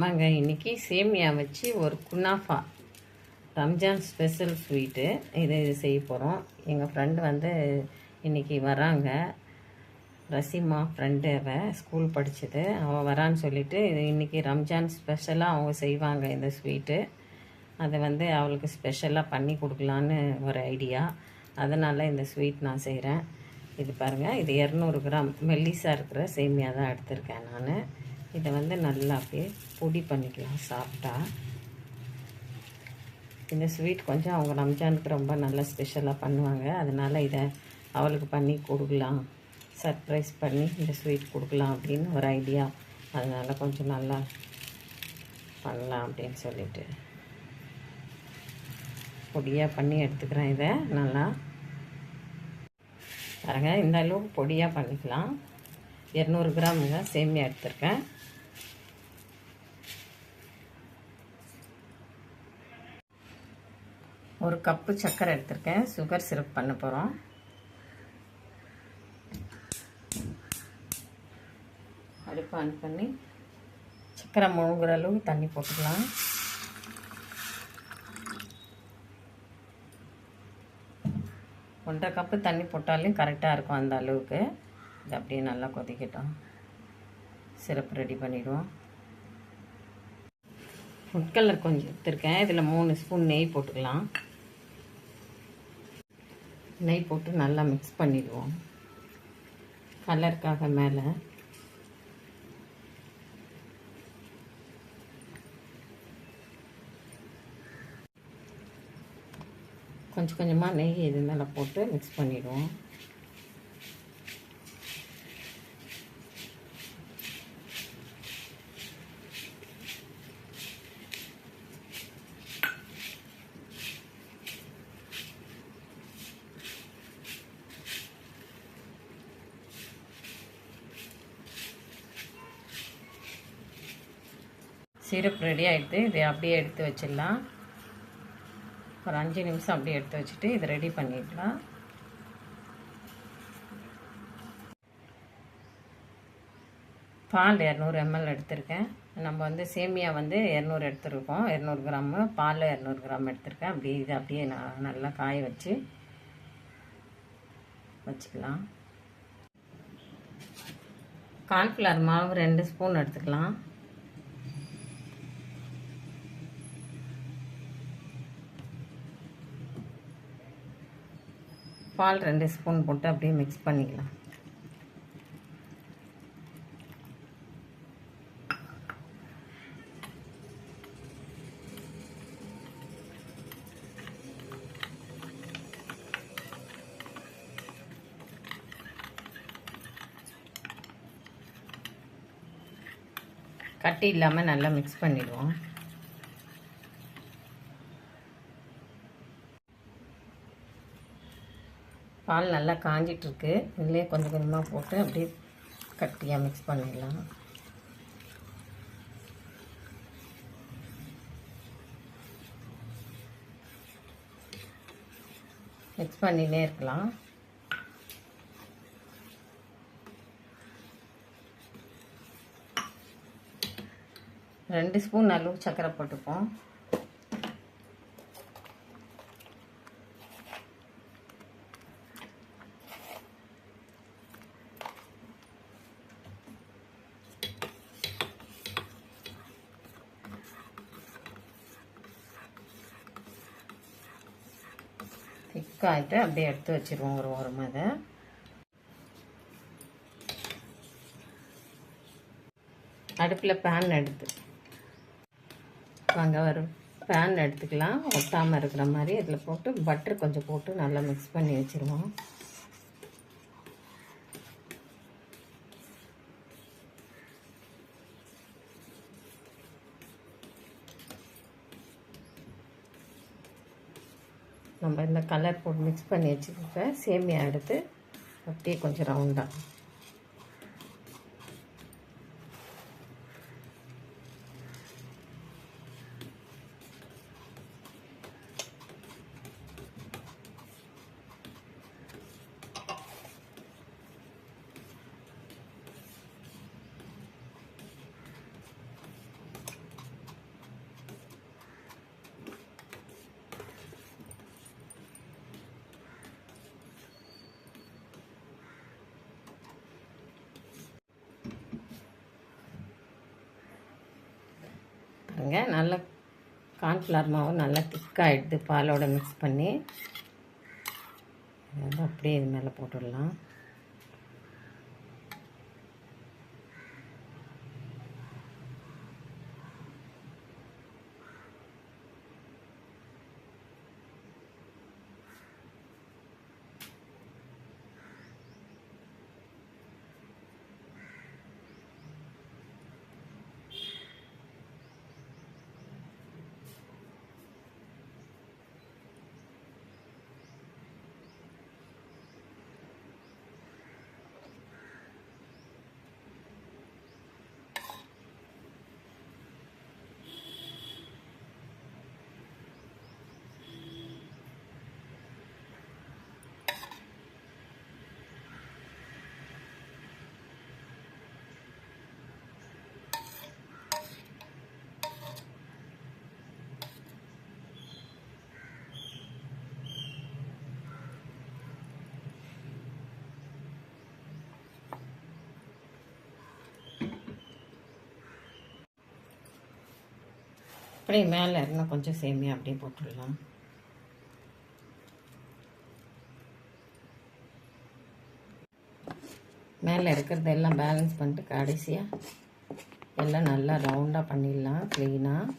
வாங்க இன்னைக்கு சேமியா வச்சு ஒரு குனாஃபா ரம்ஜான் ஸ்பெஷல் ஸ்வீட்டு. இது செய்ய போகிறோம் எங்கள் ஃப்ரெண்டு வந்து இன்றைக்கி வராங்க. ரசிமா ஃப்ரெண்டு அவள் ஸ்கூல் படித்தது அவள் வரான்னு சொல்லிவிட்டு இது இன்னைக்கு ரம்ஜான் ஸ்பெஷலாக அவங்க செய்வாங்க இந்த ஸ்வீட்டு. அதை வந்து அவளுக்கு ஸ்பெஷலாக பண்ணி கொடுக்கலான்னு ஒரு ஐடியா அதனால் இந்த ஸ்வீட் நான் செய்கிறேன் இது பாருங்கள் இது இரநூறு கிராம். மெல்லிஸாக இருக்கிற சேமியா தான் எடுத்திருக்கேன் நான். இதை வந்து நல்லா அப்படியே பொடி பண்ணிக்கலாம் சாப்பிட்டா. இந்த ஸ்வீட் கொஞ்சம் அவங்க ரம்ஜானுக்கு ரொம்ப நல்லா ஸ்பெஷலாக பண்ணுவாங்க. அதனால் இதை அவளுக்கு பண்ணி கொடுக்கலாம். சர்ப்ரைஸ் பண்ணி இந்த ஸ்வீட் கொடுக்கலாம் அப்படின்னு ஒரு ஐடியா அதனால் கொஞ்சம் நல்லா பண்ணலாம் அப்படின்னு சொல்லிட்டு. பொடியாக பண்ணி எடுத்துக்கிறேன் இதை. நல்லா பாருங்கள் இந்த அளவுக்கு பொடியாக பண்ணிக்கலாம். இரநூறு கிராமுங்க சேமியா எடுத்திருக்கேன். ஒரு கப்பு சர்க்கரை எடுத்திருக்கேன். சுகர் சிரப் பண்ண போகிறோம் அடுப்பு ஆன் பண்ணி சர்க்கரை முழுகிற அளவுக்கு தண்ணி போட்டுக்கலாம். ஒன்றரை கப்பு தண்ணி போட்டாலும் கரெக்டாக இருக்கும் அந்த அளவுக்கு. இது அப்படியே நல்லா கொதிக்கட்டும். சிரப் ரெடி பண்ணிவிடுவோம் ஃபுட் கலர் கொஞ்சம் எடுத்துருக்கேன். இதில் மூணு ஸ்பூன் நெய் போட்டுக்கலாம். நெய் போட்டு நல்லா மிக்ஸ் பண்ணிடுவோம். கலருக்காக மேலே. கொஞ்சம் கொஞ்சமாக நெய் இது மேலே போட்டு மிக்ஸ் பண்ணிவிடுவோம் சிரப் ரெடி ஆகிடுது இதை அப்படியே எடுத்து வச்சிடலாம். ஒரு அஞ்சு நிமிஷம் அப்படியே எடுத்து வச்சுட்டு இதை ரெடி பண்ணிடலாம். பால் இரநூறு எம்எல் எடுத்திருக்கேன். நம்ம வந்து சேமியா வந்து இரநூறு எடுத்துருக்கோம். இரநூறு கிராமு பால் இரநூறு கிராம் எடுத்திருக்கேன். அப்படி இது அப்படியே நான் நல்லா காய வச்சு வச்சுக்கலாம். கார்ன்ஃப்ளவர் மாவு ரெண்டு ஸ்பூன் எடுத்துக்கலாம். பால் ரெண்டு ஸ்பூன் போட்டு அப்படியே மிக்ஸ் பண்ணிக்கலாம். கட்டி இல்லாமல் நல்லா மிக்ஸ் பண்ணிடுவோம். பால் நல்லா காஞ்சிட்ருக்கு. இதுலேயே கொஞ்சம் கொஞ்சமாக போட்டு அப்படியே கட்டியாக மிக்ஸ் பண்ணிடலாம். மிக்ஸ் பண்ணினே இருக்கலாம். ரெண்டு ஸ்பூன் அளவு சர்க்கரை போட்டுப்போம். திக்காயிட்டு அப்படியே எடுத்து வச்சுருவோம் ஒரு ஓரமாக அதை அடுப்பில் பேன் எடுத்து. வாங்க வரும் பேன் எடுத்துக்கலாம். ஒட்டாமல் இருக்கிற மாதிரி இதில் போட்டு பட்டர் கொஞ்சம் போட்டு நல்லா மிக்ஸ் பண்ணி வச்சுருவோம். நம்ம இந்த கலர் போட்டு மிக்ஸ் பண்ணி வச்சுருக்க சேமியா எடுத்து அப்படியே கொஞ்சம் ரவுண்டாக பாருங்க. நல்லா கார்ன்ஃப்ளவர் மாவு நல்லா திக்காக எடுத்து மிக்ஸ் பண்ணி அப்படியே இது மேலே போட்டுடலாம். அப்படியே மேலே இருந்தால் கொஞ்சம் சேமியா அப்படியே போட்டுடலாம். மேலே இருக்கிறது எல்லாம் பேலன்ஸ் பண்ணிட்டு கடைசியாக எல்லாம் நல்லா ரவுண்டாக பண்ணிடலாம் க்ளீனாக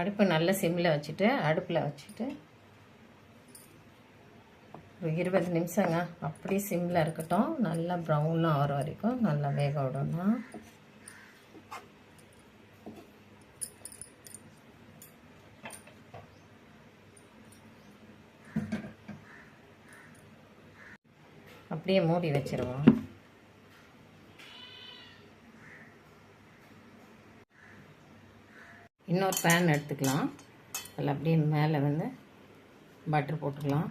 அடுப்பு நல்ல சிம்மில் வச்சுட்டு அடுப்பில் வச்சுட்டு ஒரு இருபது நிமிஷங்க. அப்படியே சிம்மில் இருக்கட்டும். நல்லா ப்ரௌனாக ஆகிற வரைக்கும் நல்லா வேக விடணும். அப்படியே மூடி வச்சிருவோம். இன்னொரு பேன் எடுத்துக்கலாம். அதில் அப்படியே மேலே வந்து பட்டர் போட்டுக்கலாம்.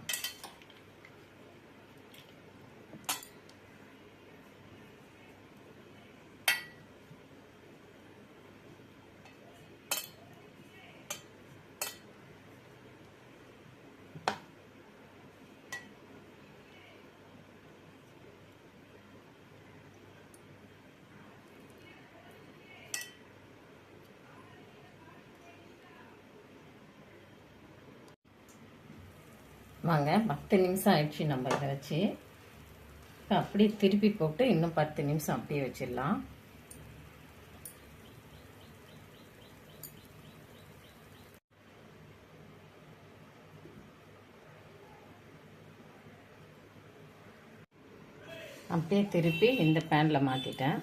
வாங்க பத்து நிமிஷம் ஆயிடுச்சு நம்ம இதை வச்சு. இப்போ அப்படியே திருப்பி போட்டு இன்னும் பத்து நிமிஷம் அப்படியே வச்சிடலாம். அப்படியே திருப்பி இந்த பேனில் மாற்றிட்டேன்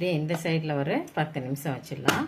அப்படியே இந்த சைடில் ஒரு பத்து நிமிஷம் வச்சிடலாம்.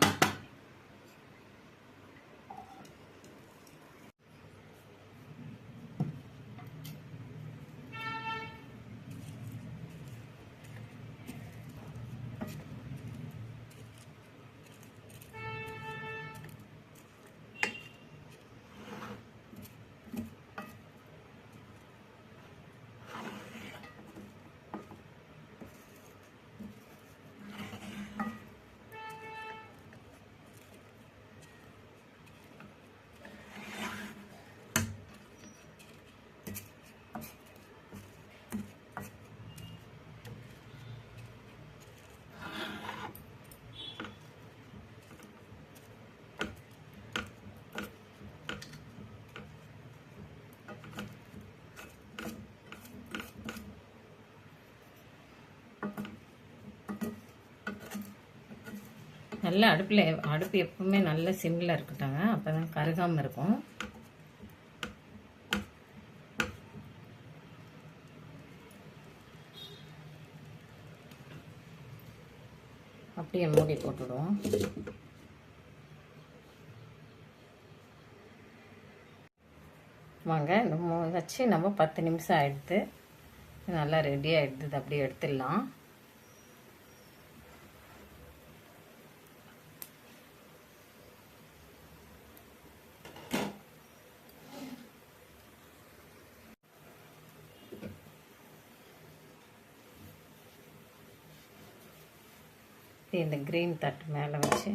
நல்ல அடுப்பில் அடுப்பு எப்பவுமே நல்ல சிம்மில் இருக்கட்டாங்க அப்போ தான் கருகாமல் இருக்கும். அப்படியே மூடி போட்டுடுவோம். வாங்க இந்த மூ- வச்சு நம்ம பத்து நிமிஷம் ஆகிடுது நல்லா ரெடி ஆகிடுது அப்படியே எடுத்துடலாம். இந்த க்ரீன் தட்டு மேலே வச்சு.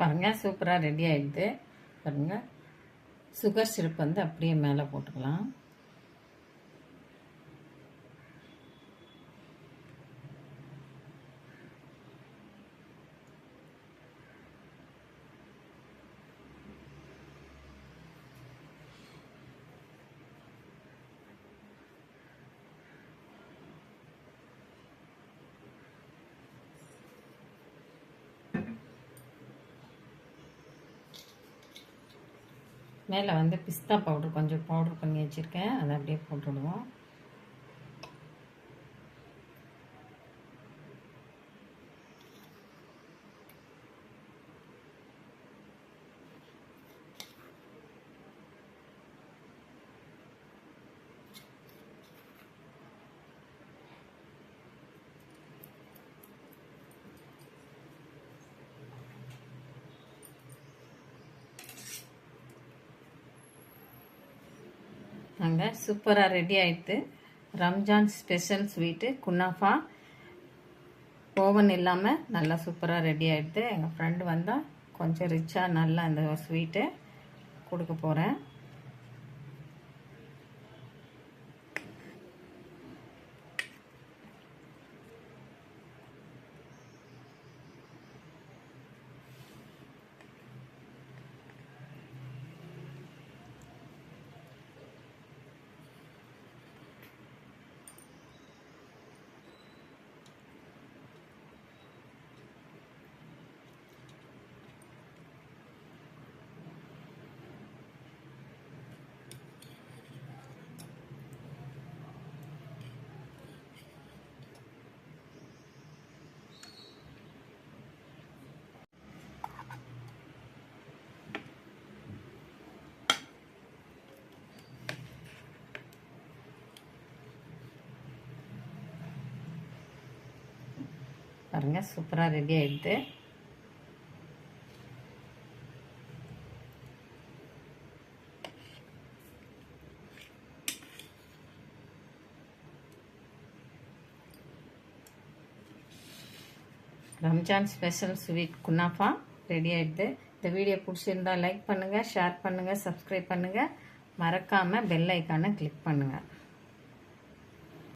பாருங்கள் சூப்பராக ரெடி ஆகிடுது பாருங்கள் சுகர் சிரப் வந்து அப்படியே மேலே போட்டுக்கலாம். மேலே வந்து பிஸ்தா பவுடர் கொஞ்சம் பவுடர் பண்ணி வச்சுருக்கேன். அதை அப்படியே போட்டுவிடுவோம் அங்கே சூப்பராக ரெடி ஆகிட்டு Ramzan special sweet kunafa oven இல்லாமல் நல்லா சூப்பராக ரெடி ஆகிடுது எங்கள் ஃப்ரெண்டு வந்தால் கொஞ்சம் ரிச்சாக நல்லா அந்த ஸ்வீட்டு கொடுக்க போகிறேன் பாருங்கள் சூப்பராக ரெடி ஆயிடுது. Ramzan special sweet kunafa ready ஆயிடுது. இந்த வீடியோ பிடிச்சிருந்தா லைக் பண்ணுங்கள் ஷேர் பண்ணுங்கள் சப்ஸ்கிரைப் பண்ணுங்கள் மறக்காமல் பெல் ஐக்கானை கிளிக் பண்ணுங்கள்